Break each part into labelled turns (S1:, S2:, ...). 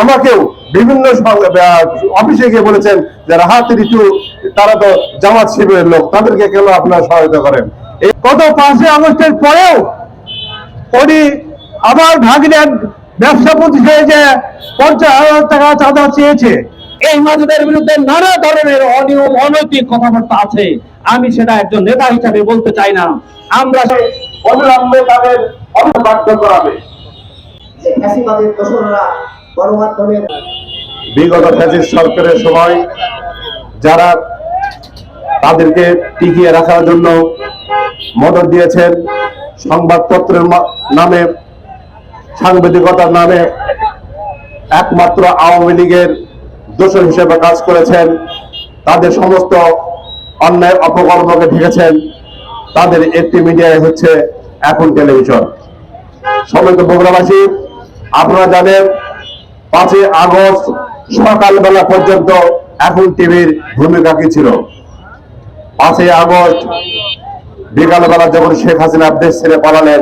S1: আমাকেও বিভিন্ন অফিসে গিয়ে বলেছেন যে রাহাত ঋতু তারা তো জামাত শিবিরের লোক, তাদেরকে কেন আপনারা সহায়তা করেন?
S2: গত পাঁচই আগস্টের পরেও উনি আবার ভাগিনের ব্যবসা প্রতিষ্ঠানে যে পঞ্চাশ হাজার টাকা চাঁদা চেয়েছে,
S3: এই মাদুদের বিরুদ্ধে নানা ধরনের অনিয়ম, অনৈতিক কথাবার্তা আছে। আমি সেটা একজন নেতা হিসাবে বলতে চাই না। আমরা
S1: অবিলম্বে তাদের অন্তর্বাধ্য করাবে।
S4: যে
S1: বিগত ফ্যাসিস্ট সরকারের সময় যারা তাদেরকে টিকিয়ে রাখার জন্য মদত দিয়েছেন, সংবাদপত্রের নামে, সাংবাদিকতার নামে একমাত্র আওয়ামী লীগের দোষর হিসেবে কাজ করেছেন, তাদের সমস্ত অন্যায় অপকর্মকে ঢেকেছেন তাদের একটি মিডিয়ায় হচ্ছে এখন টেলিভিশন। সময় বগুড়াবাসী, আপনারা জানেন পাঁচই আগস্ট সকালবেলা পর্যন্ত এখন টিভির ভূমিকা কি ছিল? পাঁচই আগস্ট, বিকালবেলা যখন শেখ হাসিনা দেশ ছেড়ে পালালেন,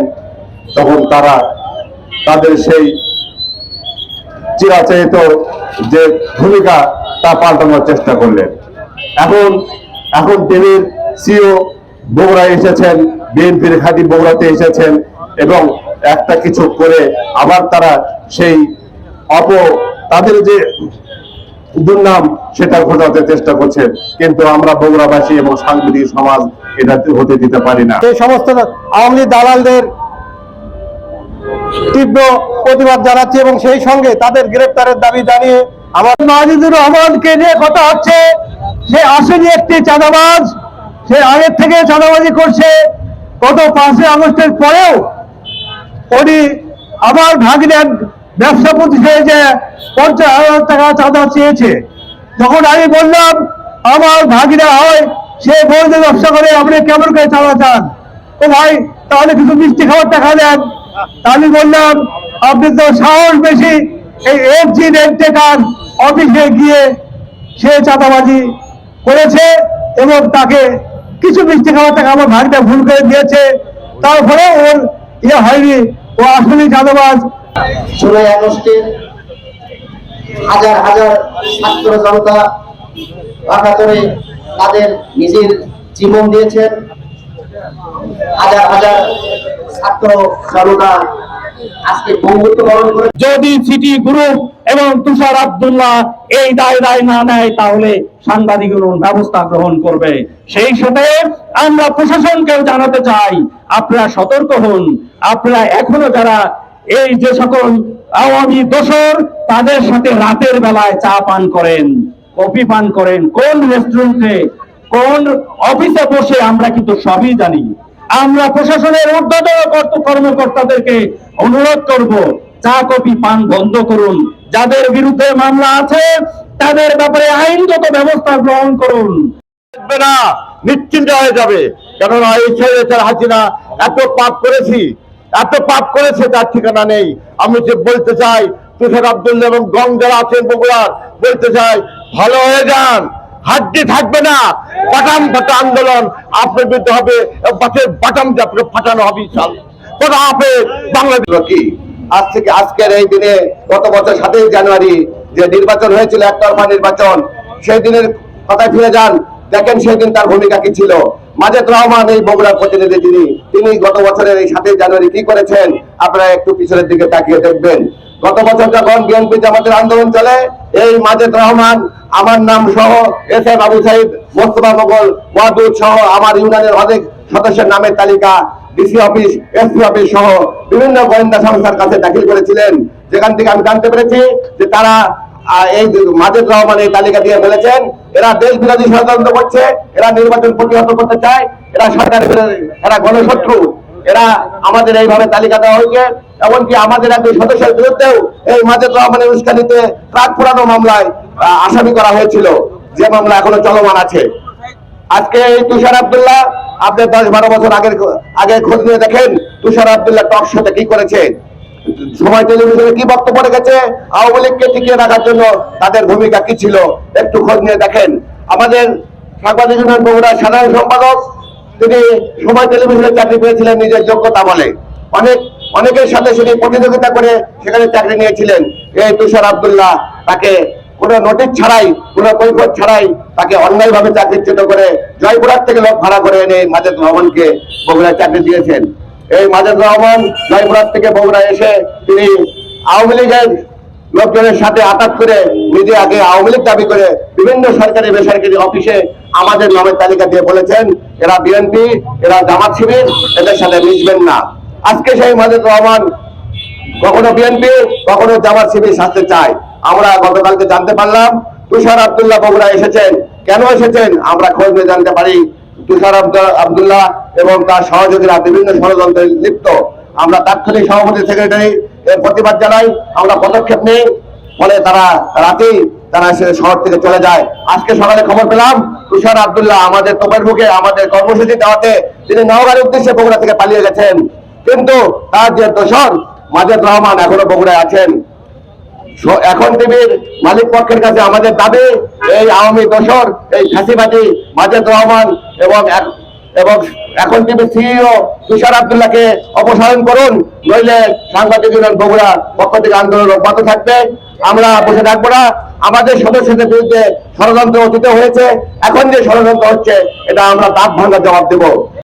S1: তখন তারা তাদের সেই চিরাচরিত যে ভূমিকা তা পাল্টানোর চেষ্টা করলেন। এখন এখন টিভির সিও বগুড়ায় এসেছেন, বিএনপির খাঁটি বগুড়াতে এসেছেন এবং একটা কিছু করে আবার তারা সেই অপ তাদের যে দুর্নাম সেটা ঘটাতে চেষ্টা করছে। কিন্তু আমরা বগুড়াবাসী এবং সাংবাদিক সমাজ এটা হতে দিতে পারি না।
S2: এই সমস্ত আওয়ামী লীগ দালালদের তীব্র প্রতিবাদ জানাচ্ছি এবং সেই সঙ্গে তাদের গ্রেপ্তারের দাবি জানিয়ে আমার মাজিদুর রহমানকে নিয়ে কথা হচ্ছে। সে আসেনি একটি চাঁদাবাজ। সে আগের থেকে চাঁদাবাজি করছে। গত পাঁচই আগস্টের পরেও উনি আবার ভাগিনের ব্যবসা প্রতিষ্ঠানে যে পঞ্চাশ হাজার টাকা চাঁদা চেয়েছে। যখন আমি বললাম, আমার ভাগিরা হয়, সে বৈধ ব্যবসা করে, আপনি কেমন করে চাঁদা চান? ও ভাই, তাহলে কিছু মিষ্টি খাবার টাকা দেন। আমি বললাম, আপনি তো সাহস বেশি, এই এফ জি রেন্টেকার অফিসে গিয়ে সে চাঁদাবাজি করেছে এবং তাকে কিছু মিষ্টি খাবার টাকা আমার ভাগটা ভুল করে দিয়েছে। তারপরে ওর ইয়ে হয়নি, ও আসলে চাঁদাবাজ।
S4: জুলাই আগস্টে হাজার হাজার ছাত্র জনতা একাত্তরে তাদের নিজের জীবন দিয়েছেন। হাজার হাজার ছাত্র জনতা
S3: যদি সিটি গ্রুপ এবং তুষার আব্দুল্লাহ এই দায় দায় না নেয়, তাহলে সাংবাদিক ব্যবস্থা গ্রহণ করবে। সেই সাথে আমরা প্রশাসনকেও জানাতে চাই, আপনারা সতর্ক হন। আপনারা এখনও যারা এই যে সকল আওয়ামী দোসর তাদের সাথে রাতের বেলায় চা পান করেন, কফি পান করেন, কোন রেস্টুরেন্টে কোন অফিসে বসে আমরা কিন্তু সবই জানি। আমরা প্রশাসনের ঊর্ধ্বতন কর্ত- কর্মকর্তাদেরকে অনুরোধ করব, চা, কফি, পান বন্ধ করুন। যাদের বিরুদ্ধে মামলা আছে, তাদের ব্যাপারে আইনগত ব্যবস্থা গ্রহণ করুন।
S1: না, নিশ্চিন্ত হয়ে যাবে। কেননা এই ছেলেটার হাসিনা, এত পাপ করেছি এত পাপ করেছে, তার ঠিকানা নেই। আমি যে বলতে চাই তুষার আব্দুল্লাহ এবং গং যারা আছেন বগুড়ার, বলতে চাই, ভালো হয়ে যান। হাড্ডি থাকবে না। বাটাম ফাটা আন্দোলন আপনার বিরুদ্ধে হবে বাটের বাটাম দিয়ে আপনাকে ফাটানো হবে ইনশাল কোথা হবে বাংলাদেশ কি আজ থেকে আজকের এই দিনে গত বছর সাতই জানুয়ারি যে নির্বাচন হয়েছিল, একতরফা নির্বাচন, সেই দিনের কথায় ফিরে যান। দেখেন সেদিন তার ভূমিকা কি ছিল। মাজেদ রহমান এই বগুড়ার প্রতিনিধি যিনি তিনি গত বছরের এই সাতই জানুয়ারি কি করেছেন? আপনারা একটু পিছনের দিকে তাকিয়ে দেখবেন। গত বছর যখন বিএনপি জামাতের আন্দোলন চলে, এই মাজেদ রহমান আমার নাম সহ এস এম আবু সাইদ, মোস্তফা মোগল ওয়াদুদ সহ আমার ইউনিয়নের অনেক সদস্যের নামের তালিকা ডিসি অফিস এসপি অফিস সহ বিভিন্ন গোয়েন্দা সংস্থার কাছে দাখিল করেছিলেন। যেখান থেকে আমি জানতে পেরেছি যে তারা উস্কানিতে ট্রাক পুরানো মামলায় আসামি করা হয়েছিল, যে মামলা এখনও চলমান আছে। আজকে এই তুষার আব্দুল্লাহ, আপনি দশ বারো বছর আগের আগে খোঁজ নিয়ে দেখেন, তুষার আব্দুল্লাহ টক শোতে কি করেছে। সময় টেলিভিশনে কি বক্তব্য রেখেছে? আওয়ামী লীগকে টিকিয়ে রাখার জন্য তাদের ভূমিকা কি ছিল? একটু খোঁজ নিয়ে দেখেন। আমাদের সাংবাদিক ইউনিয়ন বগুড়ার সাধারণ সম্পাদক, তিনি সময় টেলিভিশনে চাকরি পেয়েছিলেন নিজের যোগ্যতা বলে। অনেক, অনেকের সাথে সেটি প্রতিযোগিতা করে সেখানে চাকরি নিয়েছিলেন। এই তুষার আব্দুল্লাহ তাকে কোনো নোটিশ ছাড়াই, কোনো কৈফত ছাড়াই তাকে অন্যায়ভাবে চাকরিচ্যুত করে জয়পুরহাট থেকে লোক ভাড়া করে এনে মাজেদ রহমানকে বগুড়ায় চাকরি দিয়েছেন। এই মাজেদ রহমান জয়পুরহাট থেকে বগুড়া এসে তিনি আওয়ামী লীগের লোকজনের সাথে আঘাত করে নিজে আগে আওয়ামী লীগ দাবি করে বিভিন্ন সরকারি বেসরকারি অফিসে আমাদের নামের তালিকা দিয়ে বলেছেন, এরা বিএনপি, এরা জামাত শিবির, এদের সাথে মিশবেন না। আজকে সেই মাজেদ রহমান কখনো বিএনপি, কখনো জামাত শিবির শাস্তি চায়। আমরা গতকালকে জানতে পারলাম, তুষার আব্দুল্লাহ বগুড়া এসেছেন। কেন এসেছেন? আমরা খোঁজ নিয়ে জানতে পারি। তুষার আব্দ- আব্দুল্লাহ এবং তার সহযোগীরা বিভিন্ন ষড়যন্ত্রে লিপ্ত। আমরা তাৎক্ষণিক সভাপতি সেক্রেটারি এর প্রতিবাদ জানাই। আমরা পদক্ষেপ নেই। ফলে তারা রাতেই তারা সে শহর থেকে চলে যায়। আজকে সকালে খবর পেলাম, তুষার আব্দুল্লাহ আমাদের তোপের মুখে আমাদের কর্মসূচি দেওয়াতে তিনি নওগাঁর উদ্দেশ্যে বগুড়া থেকে পালিয়ে গেছেন। কিন্তু তার যে দোষর, মাজেদ রহমান এখনও বগুড়ায় আছেন। এখন টিভির মালিক পক্ষের কাছে আমাদের দাবি, এই আওয়ামী দোসর এই ফাঁসিবাদী মাজেদ রহমান এবং এবং এখন টিভির সিইও তুষার আবদুল্লাহকে অপসারণ করুন, নইলে সাংবাদিক ইউনিয়ন বগুড়া পক্ষ থেকে আন্দোলন অব্যাহত থাকবে। আমরা বসে থাকব না। আমাদের সদস্যদের বিরুদ্ধে ষড়যন্ত্র অতীত হয়েছে। এখন যে ষড়যন্ত্র হচ্ছে, এটা আমরা তাপ ভাঙা জবাব দেবো।